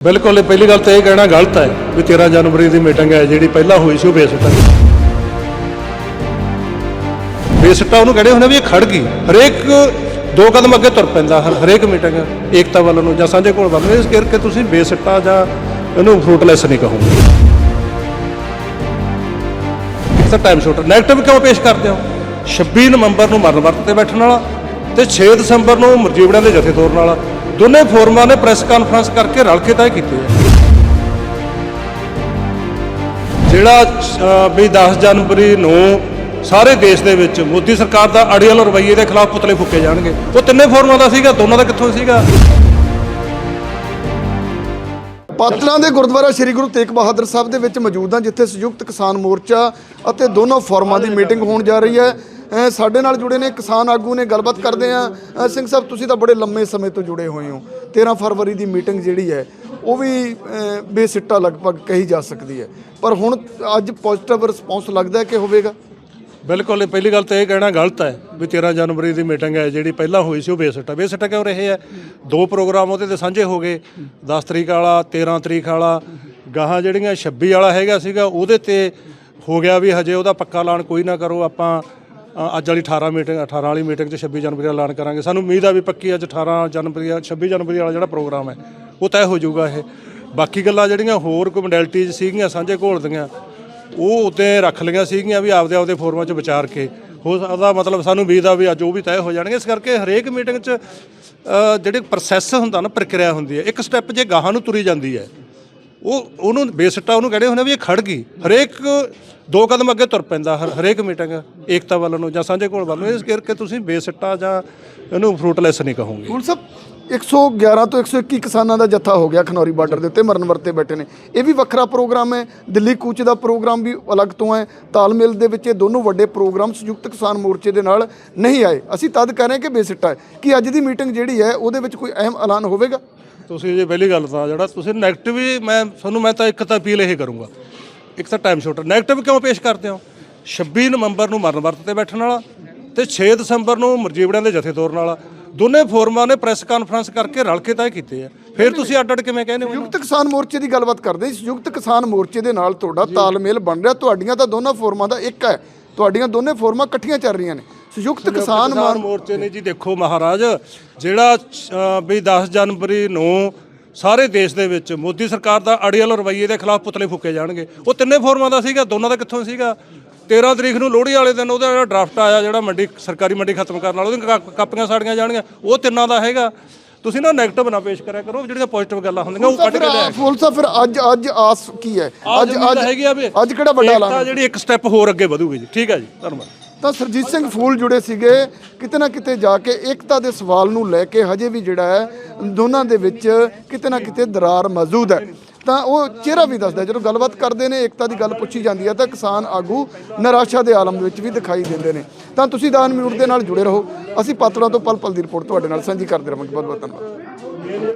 ਬਿਲਕੁਲ, ਇਹ ਪਹਿਲੀ ਗੱਲ ਤਾਂ ਇਹ ਕਹਿਣਾ ਗਲਤ ਹੈ ਵੀ 13 ਜਨਵਰੀ ਦੀ ਮੀਟਿੰਗ ਹੈ, ਜਿਹੜੀ ਪਹਿਲਾਂ ਹੋਈ ਸੀ ਉਹ ਬੇਸਿੱਟਾ ਬੇਸਿੱਟਾ ਉਹਨੂੰ ਕਹਿੰਦੇ ਹੁੰਦੇ ਵੀ ਇਹ ਖੜ ਗਈ। ਹਰੇਕ ਦੋ ਕਦਮ ਅੱਗੇ ਤੁਰ ਪੈਂਦਾ ਹਰੇਕ ਮੀਟਿੰਗ ਏਕਤਾ ਵੱਲ ਨੂੰ ਜਾਂ ਸਾਂਝੇ ਕੋਲ ਵੱਲ ਨੂੰ। ਇਸ ਕਰਕੇ ਤੁਸੀਂ ਬੇਸਿੱਟਾ ਜਾਂ ਇਹਨੂੰ ਫਰੂਟਲੈਸ ਨਹੀਂ ਕਹੋਗੇ। ਇੱਕ ਤਾਂ ਟਾਈਮ ਸ਼ੋਰਟ ਨੈਗੇਟਿਵ ਕਿਉਂ ਪੇਸ਼ ਕਰਦੇ ਹੋ? 26 ਨਵੰਬਰ ਨੂੰ ਮਰਨ ਵਰਤ ਤੇ ਬੈਠਣ ਵਾਲਾ ਤੇ 6 ਦਸੰਬਰ ਨੂੰ ਮਰਜੀਵੜਿਆਂ ਦੇ ਜਥੇ ਤੋਰਨ ਵਾਲਾ। ਦੋਨੇ ਫੋਰਮਾਂ ਨੇ ਪ੍ਰੈਸ ਕਾਨਫਰੰਸ ਕਰਕੇ ਰਲ ਕੇ ਤੈਅ ਕੀਤੇ ਆ। ਜਿਹੜਾ ਅਹ, ਵੀ 10 ਜਨਵਰੀ ਨੂੰ ਸਾਰੇ ਦੇਸ਼ ਦੇ ਵਿੱਚ ਮੋਦੀ ਸਰਕਾਰ ਦਾ ਅੜੀਅਲ ਰਵੱਈਏ ਦੇ ਖਿਲਾਫ ਪੁਤਲੇ ਫੂਕੇ ਜਾਣਗੇ। ਉਹ ਤਿੰਨੇ ਫੋਰਮਾਂ ਦਾ ਸੀਗਾ ਦੋਨਾਂ ਦਾ ਕਿੱਥੋਂ ਸੀਗਾ? ਪਾਤਲਾਂ ਦੇ ਗੁਰਦੁਆਰਾ ਸ੍ਰੀ ਗੁਰੂ ਤੇਗ ਬਹਾਦਰ ਸਾਹਿਬ ਦੇ ਵਿੱਚ ਮੌਜੂਦ ਹਾਂ ਜਿੱਥੇ ਸੰਯੁਕਤ ਕਿਸਾਨ ਮੋਰਚਾ ਅਤੇ ਦੋਨੋਂ ਫੋਰਮਾਂ ਦੀ ਮੀਟਿੰਗ ਹੋਣ ਜਾ ਰਹੀ ਹੈ। ਸਾਡੇ ਨਾਲ ਜੁੜੇ ਨੇ, ਕਿਸਾਨ ਆਗੂ ਨੇ ਗੱਲਬਾਤ ਕਰਦੇ ਆ ਸਿੰਘ ਸਾਹਿਬ, ਤੁਸੀਂ ਤਾਂ ਬੜੇ ਲੰਮੇ ਸਮੇਂ ਤੋਂ ਜੁੜੇ ਹੋਏ ਹੋ। 13 ਫਰਵਰੀ ਦੀ ਮੀਟਿੰਗ ਜਿਹੜੀ ਹੈ, ਉਹ ਵੀ ਬੇਸਿੱਟਾ ਲਗਭਗ ਕਹੀ ਜਾ ਸਕਦੀ ਹੈ। ਪਰ ਹੁਣ ਅੱਜ ਪੋਜ਼ਿਟਿਵ ਰਿਸਪੌਂਸ ਲੱਗਦਾ ਕਿ ਹੋਵੇਗਾ? ਬਿਲਕੁਲ, ਇਹ ਪਹਿਲੀ ਗੱਲ ਤਾਂ ਇਹ ਕਹਿਣਾ ਗਲਤ ਹੈ ਵੀ 13 ਜਨਵਰੀ ਦੀ ਮੀਟਿੰਗ ਹੈ, ਜਿਹੜੀ ਪਹਿਲਾਂ ਹੋਈ ਸੀ, ਉਹ ਬੇਸਿੱਟਾ। ਬੇਸਿੱਟਾ ਕਿਉਂ ਰਹੇ ਹੈ? ਦੋ ਪ੍ਰੋਗਰਾਮ ਉਹਦੇ ਤੇ ਸਾਂਝੇ ਹੋ ਗਏ। 10 ਤਰੀਕ ਵਾਲਾ 13 ਤਰੀਕ ਵਾਲਾ, ਗਾਹਾਂ ਜਿਹੜੀਆਂ 26 ਵਾਲਾ ਹੈਗਾ ਸੀਗਾ, ਉਹਦੇ ਤੇ ਹੋ ਗਿਆ ਵੀ ਹਜੇ ਉਹਦਾ ਪੱਕਾ ਐਲਾਨ ਕੋਈ ਨਾ ਕਰੋ। ਆਪਾਂ ਅ, ਅੱਜ ਵਾਲੀ 18 ਮੀਟਿੰਗ 18 ਵਾਲੀ ਮੀਟਿੰਗ 'ਚ 26 ਜਨਵਰੀ ਦਾ ਐਲਾਨ ਕਰਾਂਗੇ। ਸਾਨੂੰ ਉਮੀਦ ਆ ਵੀ ਪੱਕੀ ਅੱਜ 18 ਜਨਵਰੀ 26 ਜਨਵਰੀ ਵਾਲਾ ਜਿਹੜਾ ਪ੍ਰੋਗਰਾਮ ਹੈ ਉਹ ਤੈਅ ਹੋ ਜਾਊਗਾ ਇਹ। ਬਾਕੀ ਗੱਲਾਂ ਜਿਹੜੀਆਂ ਹੋਰ ਕੋਈ ਸੀਗੀਆਂ ਸਾਂਝੇ ਘੋਲ ਦੀਆਂ ਉਹ ਉੱਤੇ ਰੱਖ ਲਈਆਂ ਸੀਗੀਆਂ ਵੀ ਆਪਦੇ ਆਪਦੇ ਫੋਰਮਾਂ 'ਚ ਵਿਚਾਰ ਕੇ। ਹੋ ਸਕਦਾ ਮਤਲਬ ਸਾਨੂੰ ਉਮੀਦ ਆ ਵੀ ਅੱਜ ਉਹ ਵੀ ਤੈਅ ਹੋ ਜਾਣਗੇ। ਇਸ ਕਰਕੇ ਹਰੇਕ ਮੀਟਿੰਗ 'ਚ ਅ, ਜਿਹੜੇ ਪ੍ਰੋਸੈਸ ਹੁੰਦਾ ਨਾ ਪ੍ਰਕਿਰਿਆ ਹੁੰਦੀ ਹੈ ਇੱਕ ਸਟੈਪ ਜੇ ਗਾਹਾਂ ਨੂੰ ਤੁਰੀ ਜਾਂਦੀ ਹੈ ਉਹ ਉਹਨੂੰ ਬੇਸਿੱਟਾ ਉਹਨੂੰ ਕਹਿੰਦੇ ਹੁੰਦੇ ਵੀ ਇਹ ਖੜ ਗਈ। ਹਰੇਕ ਦੋ ਕਦਮ ਅੱਗੇ ਤੁਰ ਪੈਂਦਾ, ਹਰ- ਹਰੇਕ ਮੀਟਿੰਗ ਏਕਤਾ ਵੱਲ ਨੂੰ ਜਾਂ ਸਾਂਝੇ ਕੋਲ ਵੱਲ ਨੂੰ। ਇਸ ਕਰਕੇ ਤੁਸੀਂ ਬੇਸਿੱਟਾ ਜਾਂ ਇਹਨੂੰ ਫਰੂਟਲੈਸ ਨਹੀਂ ਕਹੋਗੇ। ਹੁਣ ਸਭ 111 ਤੋਂ 121 ਕਿਸਾਨਾਂ ਦਾ ਜੱਥਾ ਹੋ ਗਿਆ ਖਨੌਰੀ ਬਾਰਡਰ ਦੇ ਉੱਤੇ, ਮਰਨ ਵਰਤੇ ਬੈਠੇ ਨੇ। ਇਹ ਵੀ ਵੱਖਰਾ ਪ੍ਰੋਗਰਾਮ ਹੈ। ਦਿੱਲੀ ਕੂਚ ਦਾ ਪ੍ਰੋਗਰਾਮ ਵੀ ਅਲੱਗ ਤੋਂ ਹੈ। ਤਾਲਮੇਲ ਦੇ ਵਿੱਚ ਇਹ ਦੋਨੋਂ ਵੱਡੇ ਪ੍ਰੋਗਰਾਮ ਸੰਯੁਕਤ ਕਿਸਾਨ ਮੋਰਚੇ ਦੇ ਨਾਲ ਨਹੀਂ ਆਏ। ਅਸੀਂ ਤਦ ਕਹਿ ਰਹੇ ਕਿ ਬੇਸਿੱਟਾ ਹੈ। ਕਿ ਅੱਜ ਦੀ ਮੀਟਿੰਗ ਜਿਹੜੀ ਹੈ, ਉਹਦੇ ਵਿੱਚ ਕੋਈ ਅਹਿਮ ਐਲਾਨ ਹੋਵੇਗਾ? ਤੁਸੀਂ ਜੇ ਪਹਿਲੀ ਗੱਲ ਤਾਂ ਜਿਹੜਾ ਤੁਸੀਂ ਨੈਗੇਟਿਵ ਹੀ ਮੈਂ ਤੁਹਾਨੂੰ ਮੈਂ ਤਾਂ ਇੱਕ ਤਾਂ ਅਪੀਲ ਇਹ ਕਰੂੰਗਾ। ਇੱਕ ਤਾਂ ਟਾਈਮ ਸ਼ੋਰਟ ਨੈਗੇਟਿਵ ਕਿਉਂ ਪੇਸ਼ ਕਰਦੇ ਹੋ? 26 ਨਵੰਬਰ ਨੂੰ ਮਰਨ ਵਰਤ ਤੇ ਬੈਠਣ ਵਾਲਾ ਤੇ 6 ਦਸੰਬਰ ਨੂੰ ਮਰਜੀਵੜਿਆਂ ਦੇ ਜਥੇ ਤੋਰਨ ਵਾਲਾ। ਦੋਨੇ ਫੋਰਮਾਂ ਨੇ ਪ੍ਰੈਸ ਕਾਨਫਰੰਸ ਕਰਕੇ ਰਲ ਕੇ ਤੈਅ ਕੀਤੇ ਆ। ਫਿਰ ਤੁਸੀਂ ਅੱਡ ਅੱਡ ਕਿਵੇਂ ਕਹਿੰਦੇ ਹੋ? ਸੰਯੁਕਤ ਕਿਸਾਨ ਮੋਰਚੇ ਦੀ ਗੱਲਬਾਤ ਕਰਦੇ ਹਾਂ। ਸੰਯੁਕਤ ਕਿਸਾਨ ਮੋਰਚੇ ਦੇ ਨਾਲ ਤੁਹਾਡਾ ਤਾਲਮੇਲ ਬਣ ਰਿਹਾ। ਤੁਹਾਡੀਆਂ ਤਾਂ ਦੋਨਾਂ ਫੋਰਮਾਂ ਦਾ ਇੱਕ ਹੈ। ਤੁਹਾਡੀਆਂ ਦੋਨੇ ਫੋਰਮਾਂ ਇਕੱਠੀਆਂ ਚੱਲ ਰਹੀਆਂ ਨੇ। ਸੰਯੁਕਤ ਕਿਸਾਨ ਮੋਰਚੇ ਨੇ ਜੀ ਦੇਖੋ ਮਹਾਰਾਜ ਜਿਹੜਾ ਅ, ਵੀ 10 ਜਨਵਰੀ ਨੂੰ ਸਾਰੇ ਦੇਸ਼ ਦੇ ਵਿੱਚ ਮੋਦੀ ਸਰਕਾਰ ਦਾ ਅੜੀਅਲ ਰਵੱਈਏ ਦੇ ਖਿਲਾਫ ਪੁਤਲੇ ਫੂਕੇ ਜਾਣਗੇ। ਉਹ ਤਿੰਨੇ ਫੋਰਮਾਂ ਦਾ ਸੀਗਾ ਦੋਨਾਂ ਦਾ ਕਿੱਥੋਂ ਸੀਗਾ? 13 ਤਰੀਕ ਨੂੰ ਲੋਹੜੀ ਵਾਲੇ ਦਿਨ ਉਹਦਾ ਜਿਹੜਾ ਡਰਾਫਟ ਆਇਆ ਜਿਹੜਾ ਮੰਡੀ ਸਰਕਾਰੀ ਮੰਡੀ ਖਤਮ ਕਰਨ ਵਾਲਾ ਉਹਦੀਆਂ ਕਾ- ਕਾਪੀਆਂ ਸਾੜੀਆਂ ਜਾਣਗੀਆਂ। ਉਹ ਤਿੰਨਾਂ ਦਾ ਹੈਗਾ। ਤੁਸੀਂ ਨਾ ਨੈਗੇਟਿਵ ਨਾ ਪੇਸ਼ ਕਰਿਆ ਕਰੋ ਜਿਹੜੀਆਂ ਪੋਜ਼ਿਟਿਵ ਗੱਲਾਂ ਹੁੰਦੀਆਂ ਉਹ ਕੱਢ ਕੇ ਲਿਆ ਫੁੱਲ ਸਾਹਿਬ ਫਿਰ ਅੱਜ ਅੱਜ ਆਸ ਕੀ ਹੈ? ਅੱਜ ਅੱਜ ਹੈਗੀ ਆ ਵੀ। ਅੱਜ ਕਿਹੜਾ ਵੱਡਾ ਐਲਾਨ ਏਕਤਾ ਜਿਹੜੀ ਇੱਕ ਸਟੈਪ ਹੋਰ ਅੱਗੇ ਵਧੂਗੀ ਜੀ। ਠੀਕ ਹੈ ਜੀ ਧੰਨਵਾਦ। ਤਾਂ ਸਰਜੀਤ ਸਿੰਘ ਫੂਲ ਜੁੜੇ ਸੀਗੇ ਕਿਤੇ ਨਾ ਕਿਤੇ ਜਾ ਕੇ ਏਕਤਾ ਦੇ ਸਵਾਲ ਨੂੰ ਲੈ ਕੇ ਹਜੇ ਵੀ ਜਿਹੜਾ ਹੈ ਦੋਨਾਂ ਦੇ ਵਿੱਚ ਕਿਤੇ ਨਾ ਕਿਤੇ ਦਰਾਰ ਮੌਜੂਦ ਹੈ। ਤਾਂ ਉਹ ਚਿਹਰਾ ਵੀ ਦੱਸਦਾ ਜਦੋਂ ਗੱਲਬਾਤ ਕਰਦੇ ਨੇ, ਏਕਤਾ ਦੀ ਗੱਲ ਪੁੱਛੀ ਜਾਂਦੀ ਹੈ ਤਾਂ ਕਿਸਾਨ ਆਗੂ ਨਿਰਾਸ਼ਾ ਦੇ ਆਲਮ ਵਿੱਚ ਵੀ ਦਿਖਾਈ ਦਿੰਦੇ ਨੇ। ਤਾਂ ਤੁਸੀਂ ਦਾਨ ਮਿਊਟ ਦੇ ਨਾਲ ਜੁੜੇ ਰਹੋ। ਅਸੀਂ ਪਾਤੜਾਂ ਤੋਂ ਪਲ ਪਲ ਦੀ ਰਿਪੋਰਟ ਤੁਹਾਡੇ ਨਾਲ ਸਾਂਝੀ ਕਰਦੇ ਰਹਾਂਗੇ ਬਹੁਤ ਬਹੁਤ ਧੰਨਵਾਦ।